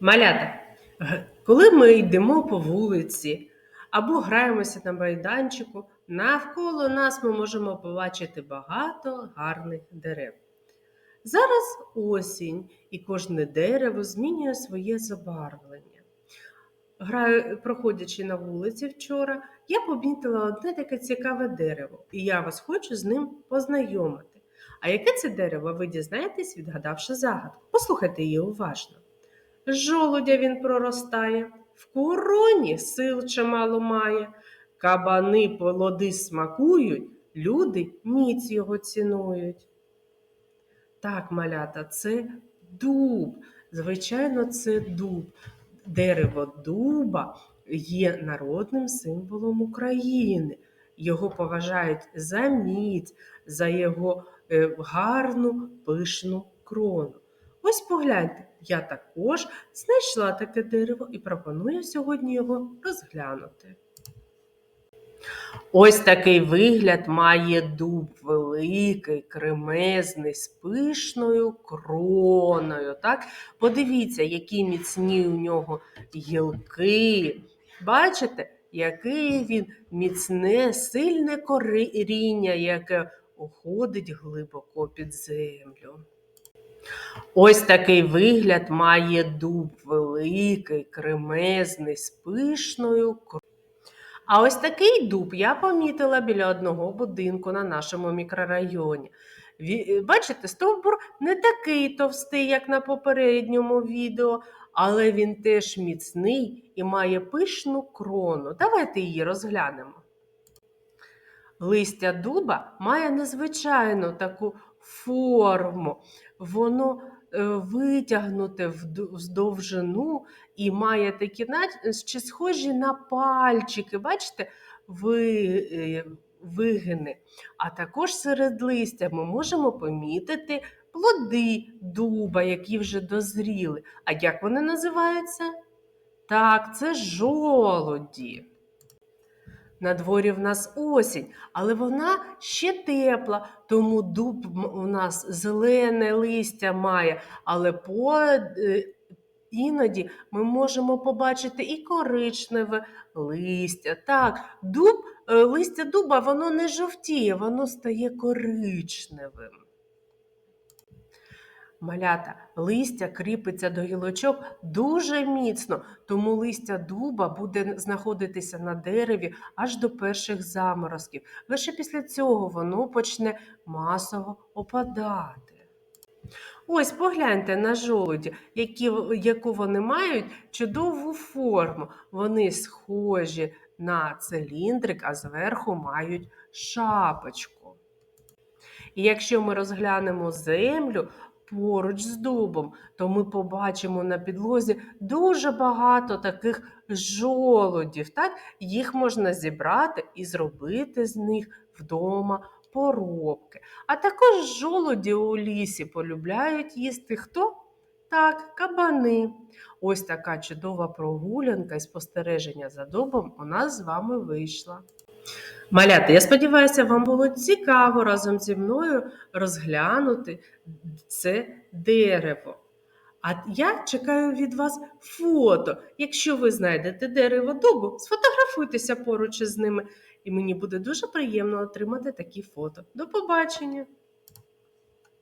Малята, коли ми йдемо по вулиці або граємося на майданчику, навколо нас ми можемо побачити багато гарних дерев. Зараз осінь, і кожне дерево змінює своє забарвлення. Проходячи на вулиці вчора, я помітила одне таке цікаве дерево, і я вас хочу з ним познайомити. А яке це дерево, ви дізнаєтесь, відгадавши загадку. Послухайте її уважно. Жолудя він проростає, в короні сил чимало має. Кабани плоди смакують, люди міць його цінують. Так, малята, це дуб. Звичайно, це дуб. Дерево дуба є народним символом України. Його поважають за міць, за його е, гарну пишну крону. Ось погляньте, я також знайшла таке дерево і пропоную сьогодні його розглянути. Ось такий вигляд має дуб великий, кремезний, з пишною кроною. Так? Подивіться, які міцні у нього гілки. Бачите, який він міцне, сильне коріння, яке уходить глибоко під землю. Ось такий вигляд має дуб великий, кремезний, з пишною кроною. А ось такий дуб я помітила біля одного будинку на нашому мікрорайоні. Бачите, стовбур не такий товстий, як на попередньому відео, але він теж міцний і має пишну крону. Давайте її розглянемо. Листя дуба має незвичайну таку форму. Воно е, витягнуте вздовжину і має такі, наче схожі на пальчики, бачите, ви, е, вигини. А також серед листя ми можемо помітити плоди дуба, які вже дозріли. А як вони називаються? Так, це жолоді. На дворі в нас осінь, але вона ще тепла, тому дуб у нас зелене листя має, але по, е, іноді ми можемо побачити і коричневе листя. Так, дуб, е, листя дуба воно не жовтіє, воно стає коричневим. Малята, листя кріпиться до гілочок дуже міцно, тому листя дуба буде знаходитися на дереві аж до перших заморозків. Лише після цього воно почне масово опадати. Ось погляньте на жолуді, які, яку вони мають чудову форму. Вони схожі на циліндрик, а зверху мають шапочку. І якщо ми розглянемо землю поруч з дубом, то ми побачимо на підлозі дуже багато таких жолудів. Так? Їх можна зібрати і зробити з них вдома поробки. А також жолуді у лісі полюбляють їсти хто? Так, кабани. Ось така чудова прогулянка і спостереження за дубом у нас з вами вийшла. Малята, я сподіваюся, вам було цікаво разом зі мною розглянути це дерево. А я чекаю від вас фото. Якщо ви знайдете дерево дубу, сфотографуйтеся поруч із ними, і мені буде дуже приємно отримати такі фото. До побачення!